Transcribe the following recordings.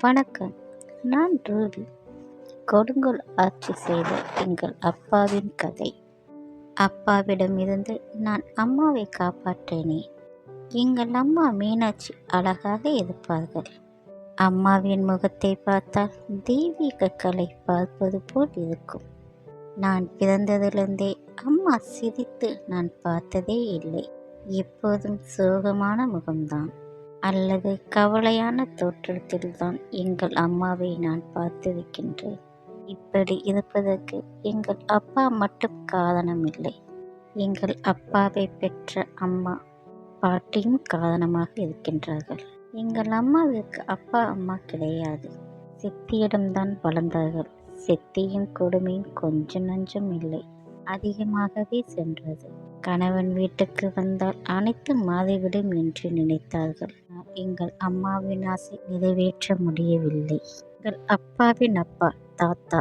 வணக்கம். நான் ரூபி. கொடுங்கோல் ஆட்சி செய்த எங்கள் அப்பாவின் கதை. அப்பாவிடமிருந்து நான் அம்மாவை காப்பாற்றினேன். எங்கள் அம்மா மீனாட்சி அழகாக இருப்பார்கள். அம்மாவின் முகத்தை பார்த்தால் தெய்வீக கலை பார்ப்பது போல் இருக்கும். நான் பிறந்ததிலிருந்தே அம்மா சிரித்து நான் பார்த்ததே இல்லை. எப்போதும் சோகமான முகம்தான். அல்லது கவலையான தோற்றத்தில்தான் எங்கள் அம்மாவை நான் பார்த்திருக்கின்றேன் இப்படி இருப்பதற்கு எங்கள் அப்பா மட்டும் காரணமில்லை எங்கள் அப்பாவை பெற்ற அம்மா பாட்டியும் காரணமாக இருக்கின்றார்கள். எங்கள் அம்மாவிற்கு அப்பா அம்மா கிடையாது. சித்தியிடம்தான் வளர்ந்தார்கள் சித்தியின் கொடுமையும் கொஞ்சம் நஞ்சம் இல்லை. அதிகமாகவே சென்றது. கணவன் வீட்டுக்கு வந்தால் அனைத்து மாறிவிடும் என்று நினைத்தார்கள். எங்கள் அம்மாவின் ஆசை நிறைவேற்ற முடியவில்லை. எங்கள் அப்பாவின் அப்பா தாத்தா.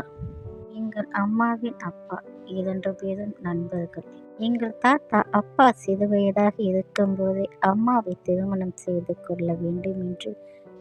எங்கள் அம்மாவின் அப்பா இரண்டு பேரும் நண்பர்கள். எங்கள் தாத்தா அப்பா சிறுவயதாக இருக்கும்போதே அம்மாவை திருமணம் செய்து கொள்ள வேண்டும் என்று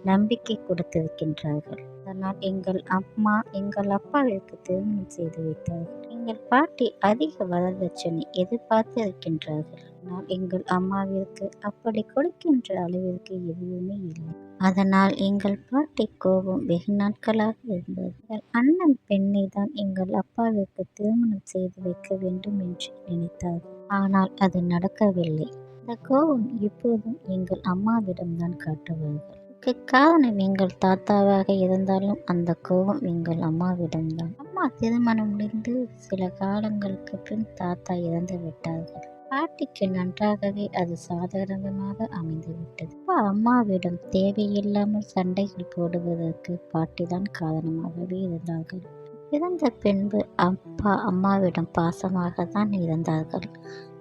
நம்பிக்கை கொடுத்திருக்கின்றார்கள். அதனால் எங்கள் அம்மா எங்கள் அப்பாவிற்கு திருமணம் செய்து வைத்தார்கள். எங்கள் பாட்டி அதிக வரதட்சணை எதிர்பார்த்து இருக்கின்றார்கள். ஆனால் எங்கள் அம்மாவிற்கு அப்படி கொடுக்கின்ற அளவிற்கு எதுவுமே இல்லை. அதனால் எங்கள் பாட்டி கோபம் வெகு நாட்களாக இருந்தது எங்கள் அண்ணன் பெண்ணை தான் எங்கள் அப்பாவிற்கு திருமணம் செய்து வைக்க வேண்டும் என்று நினைத்தார்கள். ஆனால் அது நடக்கவில்லை. அந்த கோபம் இப்போதும் எங்கள் அம்மாவிடம்தான் காட்டுவார்கள் இதற்கு காரணம் எங்கள் தாத்தாவாக இருந்தாலும் அந்த கோபம் எங்கள் அம்மாவிடம்தான். அம்மா திருமணம் முடிந்து சில காலங்களுக்கு பின் தாத்தா இறந்து விட்டார்கள். பாட்டிக்கு நன்றாகவே அது சாதாரணமாக அமைந்துவிட்டது. அம்மாவிடம் தேவையில்லாமல் சண்டைகள் போடுவதற்கு பாட்டிதான் காரணமாகவே இருந்தார்கள். பிறந்த பின்பு அப்பா அம்மாவிடம் பாசமாக தான் இருந்தார்கள்.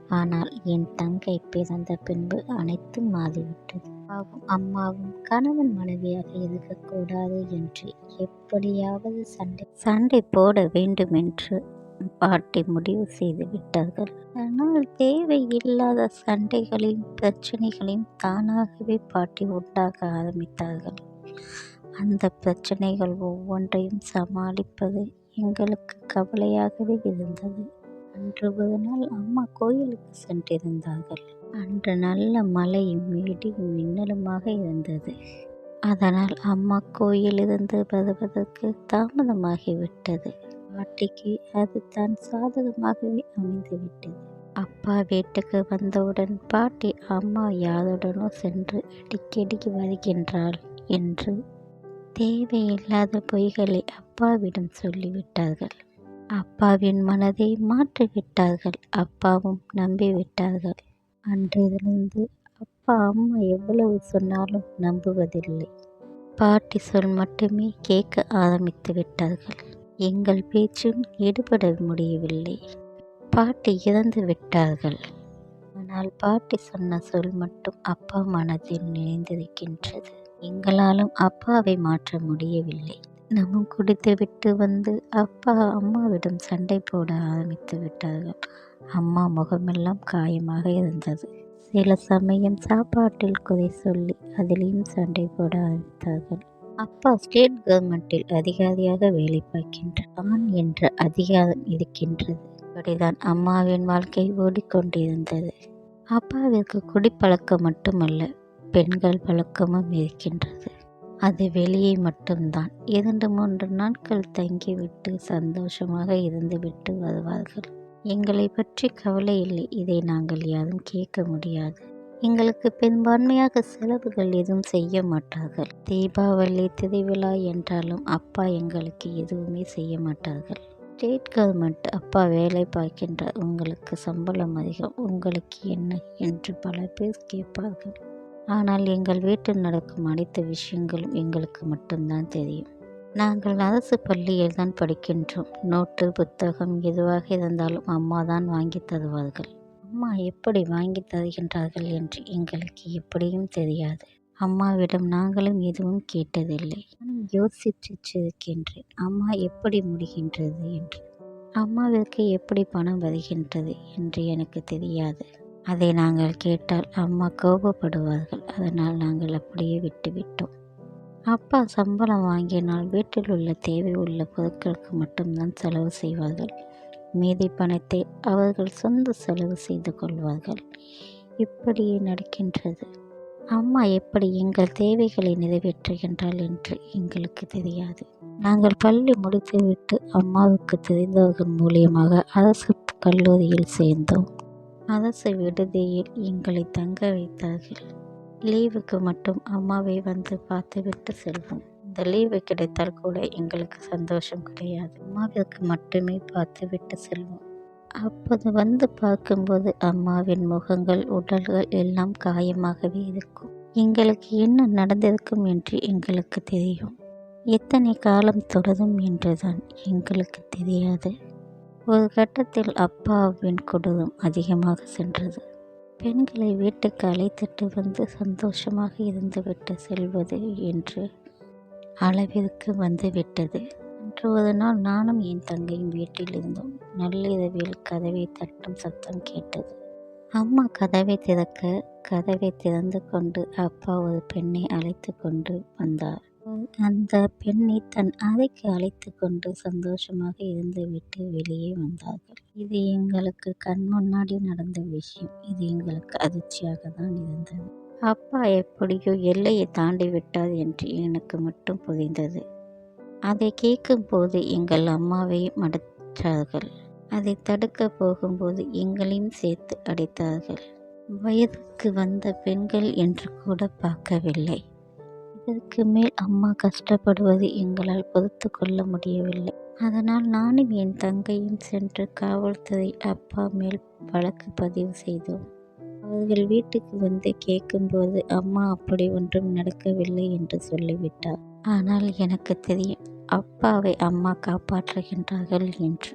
ஆனால் என் தங்கை பிறந்த பின்பு அனைத்தும் மாறிவிட்டது. அப்பாவும் அம்மாவும் கணவன் மனைவியாக இருக்கக்கூடாது என்று எப்படியாவது சண்டை சண்டை போட வேண்டும் என்று பாட்டி முடிவு செய்து விட்டார்கள். ஆனால் தேவையில்லாத சண்டைகளையும் பிரச்சனைகளையும் தானாகவே பாட்டி உண்டாக ஆரம்பித்தார்கள். அந்த பிரச்சனைகள் ஒவ்வொன்றையும் சமாளிப்பது எங்களுக்கு கவலையாகவே இருந்தது. அன்று ஒரு நாள் அம்மா கோயிலுக்கு சென்றிருந்தார்கள். அன்று நல்ல மழையும் இடியும் மின்னலுமாக இருந்தது. அதனால் அம்மா கோயிலிருந்து வருவதற்கு தாமதமாகிவிட்டது. பாட்டிக்கு அது தான் சாதகமாகவே அமைந்துவிட்டது. அப்பா வீட்டுக்கு வந்தவுடன் பாட்டி அம்மா யாருடனோ சென்று அடிக்கடி வருகின்றாள் என்று தேவையில்லாத பொய்களை அப்பாவிடம் சொல்லிவிட்டார்கள். அப்பாவின் மனதை மாற்றிவிட்டார்கள். அப்பாவும் நம்பிவிட்டார்கள். அன்றிலிருந்து அப்பா அம்மா எவ்வளவு சொன்னாலும் நம்புவதில்லை. பாட்டி சொல் மட்டுமே கேட்க ஆரம்பித்து விட்டார்கள். எங்கள் பேச்சும் ஈடுபட முடியவில்லை. பாட்டி இறந்து விட்டார்கள். ஆனால் பாட்டி சொன்ன சொல் மட்டும் அப்பா மனதில் நினைந்திருக்கின்றது எங்களாலும் அப்பாவை மாற்ற முடியவில்லை. குடித்து குடித்துவிட்டு வந்து அப்பா அம்மாவிடம் சண்டை போட ஆரம்பித்து விட்டார்கள். அம்மா முகமெல்லாம் காயமாக இருந்தது. சில சமயம் சாப்பாட்டில் குறை சொல்லி அதிலையும் சண்டை போட ஆரம்பித்தார்கள். அப்பா ஸ்டேட் கவர்மெண்ட்டில் அதிகாரியாக வேலை பார்க்கின்றார் ஆண் என்ற அதிகாரம் இருக்கின்றது. அப்படிதான் அம்மாவின் வாழ்க்கை ஓடிக்கொண்டிருந்தது. அப்பாவிற்கு குடிப்பழக்கம் மட்டுமல்ல பெண்கள் பழக்கமும் இருக்கின்றது. அது வெளியே மட்டும்தான். இரண்டு மூன்று நாட்கள் தங்கிவிட்டு சந்தோஷமாக இருந்துவிட்டு வருவார்கள். எங்களை பற்றி கவலை இல்லை. இதை நாங்கள் யாரும் கேட்க முடியாது. எங்களுக்கு பெரும்பான்மையாக செலவுகள் எதுவும் செய்ய மாட்டார்கள். தீபாவளி திருவிழா என்றாலும் அப்பா எங்களுக்கு எதுவுமே செய்ய மாட்டார்கள். ஸ்டேட் கவர்மெண்ட் அப்பா வேலை பார்க்கின்ற உங்களுக்கு சம்பளம் அதிகம். உங்களுக்கு என்ன? என்று பல பேர் கேட்பார்கள். ஆனால் எங்கள் வீட்டில் நடக்கும் அனைத்து விஷயங்களும் எங்களுக்கு மட்டும்தான் தெரியும். நாங்கள் அரசு பள்ளியில் தான் படிக்கின்றோம். நோட்டு புத்தகம் எதுவாக இருந்தாலும் அம்மா தான் வாங்கி தருவார்கள். அம்மா எப்படி வாங்கி தருகின்றார்கள் என்று எங்களுக்கு எப்படியும் தெரியாது. அம்மாவிடம் நாங்களும் எதுவும் கேட்டதில்லை. நானும் யோசிச்சிருக்கின்றேன் அம்மா எப்படி முடிகின்றது என்று. அம்மாவிற்கு எப்படி பணம் வருகின்றது என்று எனக்கு தெரியாது. அதை நாங்கள் கேட்டால் அம்மா கோபப்படுவார்கள். அதனால் நாங்கள் அப்படியே விட்டுவிட்டோம். அப்பா சம்பளம் வாங்கினால் வீட்டில் உள்ள தேவை உள்ள பொருட்களுக்கு மட்டும்தான் செலவு செய்வார்கள். மீதி பணத்தை அவர்கள் சொந்த செலவு செய்து கொள்வார்கள். இப்படியே நடக்கின்றது. அம்மா எப்படி எங்கள் தேவைகளை நிறைவேற்றுகின்றாள் என்று எங்களுக்கு தெரியாது. நாங்கள் பள்ளி முடித்துவிட்டு அம்மாவுக்கு தெரிந்தவர்கள் மூலியமாக அரசு கல்லூரியில் சேர்ந்தோம். அரசு விடுதியில் எங்களை தங்க வைத்தார்கள். லீவுக்கு மட்டும் அம்மாவை வந்து பார்த்துவிட்டு செல்வோம். இந்த லீவு கிடைத்தால் கூட எங்களுக்கு சந்தோஷம் கிடையாது. அம்மாவிற்கு மட்டுமே பார்த்துவிட்டு செல்வோம். அப்போது வந்து பார்க்கும்போது அம்மாவின் முகங்கள் உடல்கள் எல்லாம் காயமாகவே இருக்கும். எங்களுக்கு என்ன நடந்திருக்கும் என்று எங்களுக்கு தெரியும். எத்தனை காலம் தொடரும் என்றுதான் எங்களுக்கு தெரியாது. ஒரு கட்டத்தில் அப்பாவின் குடும்பம் அதிகமாக சென்றது. பெண்களை வீட்டுக்கு அழைத்துட்டு வந்து சந்தோஷமாக இருந்துவிட்டு செல்வது என்று அளவிற்கு வந்துவிட்டது அன்று ஒரு நாள் நானும் என் தங்கையும் வீட்டில் இருந்தோம். நள்ளிரவில் கதவை தட்டும் சத்தம் கேட்டது. அம்மா கதவை திறக்க கதவை திறந்து கொண்டு அப்பா ஒரு பெண்ணை அழைத்து கொண்டு வந்தார். அந்த பெண்ணை தன் அறைக்கு அழைத்து கொண்டு சந்தோஷமாக இருந்துவிட்டு வெளியே வந்தார்கள். இது எங்களுக்கு கண் முன்னாடி நடந்த விஷயம். இது எங்களுக்கு அதிர்ச்சியாக தான் இருந்தது. அப்பா எப்படியோ எல்லையை தாண்டி விட்டார் என்று எனக்கு மட்டும் புரிந்தது. அதை கேட்கும்போது எங்கள் அம்மாவை மடைத்தார்கள் அதை தடுக்க போகும்போது எங்களையும் சேர்த்து அடைத்தார்கள். வயதுக்கு வந்த பெண்கள் என்று கூட பார்க்கவில்லை. இதற்கு மேல் அம்மா கஷ்டப்படுவது எங்களால் பொறுத்து கொள்ள முடியவில்லை. அதனால் நானும் என் தங்கையும் சென்று காவல்துறை அப்பா மேல் வழக்கு பதிவு செய்தோம். அவர்கள் வீட்டுக்கு வந்து கேட்கும்போது அம்மா அப்படி ஒன்றும் நடக்கவில்லை என்று சொல்லிவிட்டார். ஆனால் எனக்கு தெரியும் அப்பாவை அம்மா காப்பாற்றுகின்றார்கள் என்று.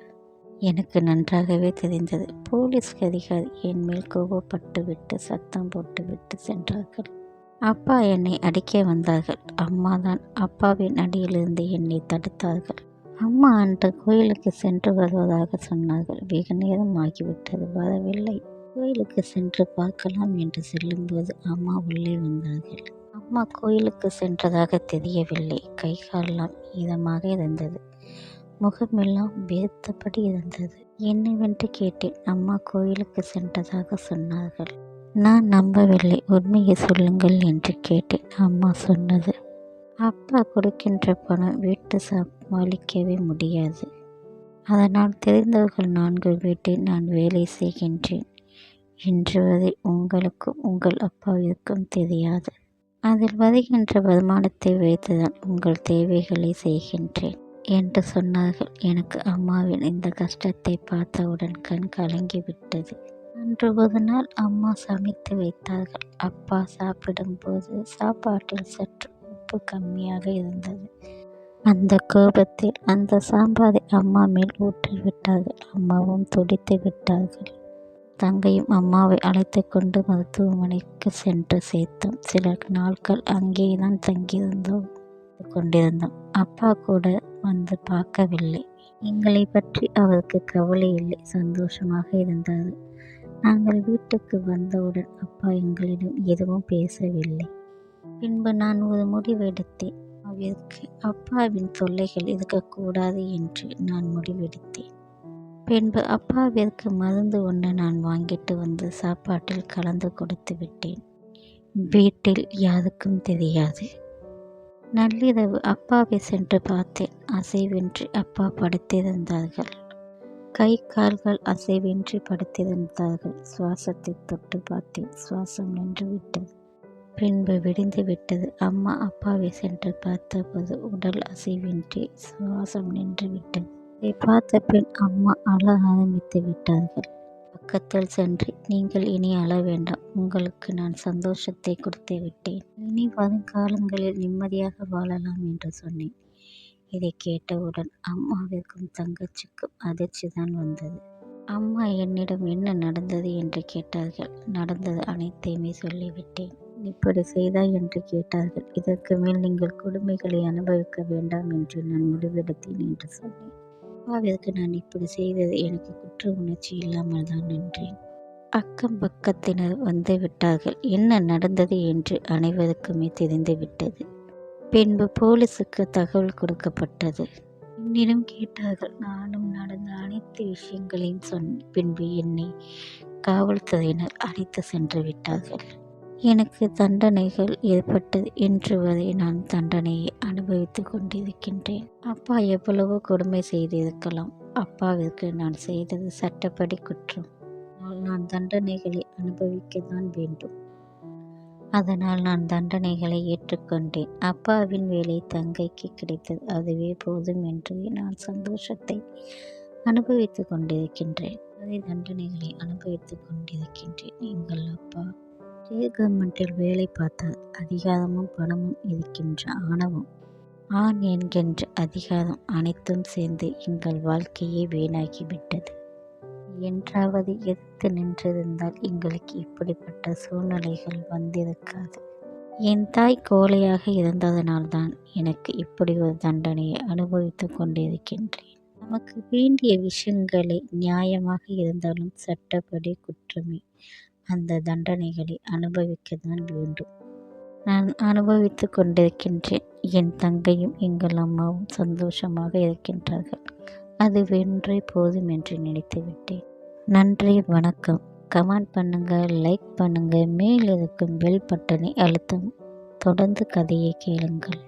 எனக்கு நன்றாகவே தெரிந்தது. போலீஸ் அதிகாரி என் மேல் கோபப்பட்டு விட்டு சத்தம் போட்டு விட்டு சென்றார்கள். அப்பா என்னை அடிக்க வந்தார்கள். அம்மா தான் அப்பாவின் அடியிலிருந்து என்னை தடுத்தார்கள். அம்மா அன்று கோயிலுக்கு சென்று வருவதாக சொன்னார்கள். வெகு நேரம் ஆகிவிட்டது. வரவில்லை. கோயிலுக்கு சென்று பார்க்கலாம் என்று செல்லும்போது அம்மா உள்ளே வந்தார்கள். அம்மா கோயிலுக்கு சென்றதாக தெரியவில்லை. கை காலெல்லாம் ஈரமாக இருந்தது. முகமெல்லாம் வேர்த்தபடி இருந்தது. என்னவென்று கேட்டேன். அம்மா கோயிலுக்கு சென்றதாக சொன்னார்கள். நான் நம்பவில்லை. உண்மையை சொல்லுங்கள் என்று கேட்டேன். அம்மா சொன்னது. அப்பா கொடுக்கின்ற பணம் வீட்டு சமாளிக்கவே முடியாது. அதனால் தெரிந்தவர்கள் நான்கு வீட்டில் நான் வேலை செய்கின்றேன். இன்று வரை உங்களுக்கும் உங்கள் அப்பாவிற்கும் தெரியாது. அதில் வருகின்ற வருமானத்தை வைத்துதான் உங்கள் தேவைகளை செய்கின்றேன் என்று சொன்னார்கள். எனக்கு அம்மாவின் இந்த கஷ்டத்தை பார்த்தவுடன் கண் கலங்கிவிட்டது. அன்று ஒரு நாள் அம்மா சமைத்து வைத்தார்கள். அப்பா சாப்பிடும்போது சாப்பாட்டில் சற்று உப்பு கம்மியாக இருந்தது. அந்த கோபத்தில் அந்த சாம்பாரை அம்மா மேல் ஊற்றி விட்டார்கள் அம்மாவும் துடித்து விட்டார்கள். தங்கையும் அம்மாவை அழைத்து கொண்டு மருத்துவமனைக்கு சென்று சேர்த்தோம். சில நாட்கள் அங்கே தான் தங்கியிருந்தோம். கொண்டிருந்தோம். அப்பா கூட வந்து பார்க்கவில்லை. எங்களை பற்றி அவருக்கு கவலை இல்லை. சந்தோஷமாக இருந்தார். நாங்கள் வீட்டுக்கு வந்தவுடன் அப்பா எங்களிடம் எதுவும் பேசவில்லை. பின்பு நான் ஒரு முடிவெடுத்தேன் அவருக்கு அப்பாவின் தொல்லைகள் இருக்கக்கூடாது என்று நான் முடிவெடுத்தேன். பின்பு அப்பாவிற்கு மருந்து ஒன்று நான் வாங்கிட்டு வந்து சாப்பாட்டில் கலந்து கொடுத்து விட்டேன். வீட்டில் யாருக்கும் தெரியாது. நள்ளிரவு அப்பாவை சென்று பார்த்தேன். அசைவின்றி அப்பா படுத்திருந்தார்கள். கை கால்கள் அசைவின்றி படுத்திருந்தார்கள். சுவாசத்தை தொட்டு பார்த்தேன். சுவாசம் நின்று விட்டது பின்பு விடிந்து விட்டது. அம்மா அப்பாவை சென்று பார்த்தபோது உடல் அசைவின்றி சுவாசம் நின்று விட்டது இதை பார்த்த பின் அம்மா அழ ஆரம்பித்து விட்டார்கள். பக்கத்தில் சென்று நீங்கள் இனி அழ வேண்டாம். உங்களுக்கு நான் சந்தோஷத்தை கொடுத்து விட்டேன். இனி வருங்காலங்களில் நிம்மதியாக வாழலாம் என்று சொன்னேன். இதை கேட்டவுடன் அம்மாவிற்கும் தங்கச்சிக்கும் அதிர்ச்சி தான் வந்தது. அம்மா என்னிடம் என்ன நடந்தது என்று கேட்டார்கள். நடந்தது அனைத்தையுமே சொல்லிவிட்டேன். இப்படி செய்தாய் என்று கேட்டார்கள். இதற்கு மேல் நீங்கள் கொடுமைகளை அனுபவிக்க வேண்டாம் என்று நான் முடிவெடுத்தேன் என்று சொன்னேன். அப்பாவிற்கு நான் இப்படி செய்தது எனக்கு குற்ற உணர்ச்சி இல்லாமல் தான் நின்றேன். அக்கம் பக்கத்தினர் வந்து விட்டார்கள். என்ன நடந்தது என்று அனைவருக்குமே தெரிந்துவிட்டது. பின்பு போலீசுக்கு தகவல் கொடுக்கப்பட்டது. என்னிடம் கேட்டார்கள் நானும் நடந்த அனைத்து விஷயங்களையும் சொன்ன பின்பு என்னை காவல்துறையினர் அழைத்து சென்று விட்டார்கள். எனக்கு தண்டனைகள் ஏற்பட்டது இன்று வரை நான் தண்டனையை அனுபவித்து கொண்டிருக்கின்றேன். அப்பா எவ்வளவோ கொடுமை செய்திருக்கலாம். அப்பாவிற்கு நான் செய்தது சட்டப்படி குற்றம். ஆனால் நான் தண்டனைகளை அனுபவிக்க தான் வேண்டும். அதனால் நான் தண்டனைகளை ஏற்றுக்கொண்டேன். அப்பாவின் வேலை தங்கைக்கு கிடைத்தது. அதுவே போதும் என்று நான் சந்தோஷத்தை அனுபவித்து கொண்டிருக்கின்றேன். அதே தண்டனைகளை அனுபவித்து கொண்டிருக்கின்றேன். எங்கள் அப்பா ஸ்டேட் கவர்மெண்ட்டில் வேலை பார்த்தால் அதிகாரமும் பணமும் இருக்கின்ற ஆணவம். ஆண் என்கின்ற அதிகாரம் அனைத்தும் சேர்ந்து எங்கள் வாழ்க்கையை வீணாகிவிட்டது. என்றாவது எதிர்த்து நின்றிருந்தால் எங்களுக்கு இப்படிப்பட்ட சூழ்நிலைகள் வந்திருக்காது. என் தாய் கோழையாக இருந்ததனால்தான் எனக்கு இப்படி ஒரு தண்டனையை அனுபவித்து கொண்டிருக்கின்றேன். நமக்கு வேண்டிய விஷயங்களை நியாயமாக இருந்தாலும் சட்டப்படி குற்றமே. அந்த தண்டனைகளை அனுபவிக்க தான் வேண்டும். நான் அனுபவித்து கொண்டிருக்கின்றேன். என் தங்கையும் எங்கள் அம்மாவும் சந்தோஷமாக இருக்கின்றார்கள். அது வென்றே போதும் என்று நினைத்து விட்டேன் நன்றி வணக்கம். கமெண்ட் பண்ணுங்கள் லைக் பண்ணுங்கள் மேல் இருக்கும் பெல் பட்டனை அழுத்தவும். தொடர்ந்து கதையை கேளுங்கள்.